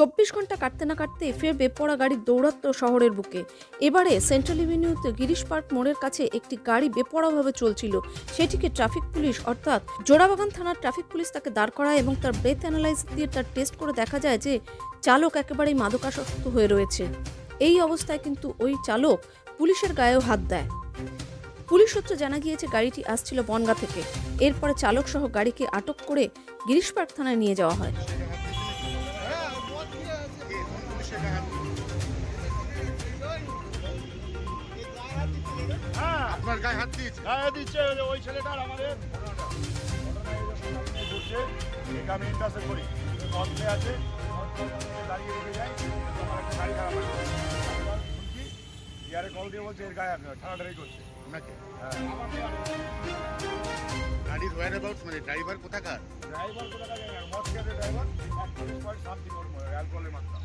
চব্বিশ ঘণ্টা কাটতে না কাটতে ফের বেপড়া গাড়ি দৌড়াত্ম শহরের বুকে। এবারে সেন্ট্রাল এভিনিউতে গিরিশ পার্ক মোড়ের কাছে একটি গাড়ি বেপড়াভাবে চলছিল। সেটিকে ট্রাফিক পুলিশ, অর্থাৎ জোড়াবাগান থানার ট্রাফিক পুলিশ তাকে দাঁড় করায় এবং তার ব্রেথ অ্যানালাইজ দিয়ে তার টেস্ট করে দেখা যায় যে চালক একেবারেই মাদকাসক্ত হয়ে রয়েছে। এই অবস্থায় কিন্তু ওই চালক পুলিশের গায়েও হাত দেয়। পুলিশ সূত্রে জানা গিয়েছে, গাড়িটি আসছিল বনগা থেকে। এরপরে চালক সহ গাড়িকে আটক করে গিরিশ পার্ক থানায় নিয়ে যাওয়া হয়। আপনার গায়ে হাত দিয়েছে। গায়ে দিচ্ছে ওই ছেলেটার আমাদের। ঘুরছে আমি ইন্টারসেপ্ট করি আছে দাঁড়িয়ে রেখে তো আমার একটা গাড়ি খারাপ আছে শুনছি ইয়ারে কল দিয়ে বলছে এর গায়ে ঠাড়াঠাড়ি করছে আপনাকে? হ্যাঁ। ওয়ার মানে ড্রাইভার কোথাকার? ড্রাইভার কোথাকার মদ খেয়ে ড্রাইভার একচল্লিশ পয়েন্ট সামথিং অ্যালকোহলের মাত্রা।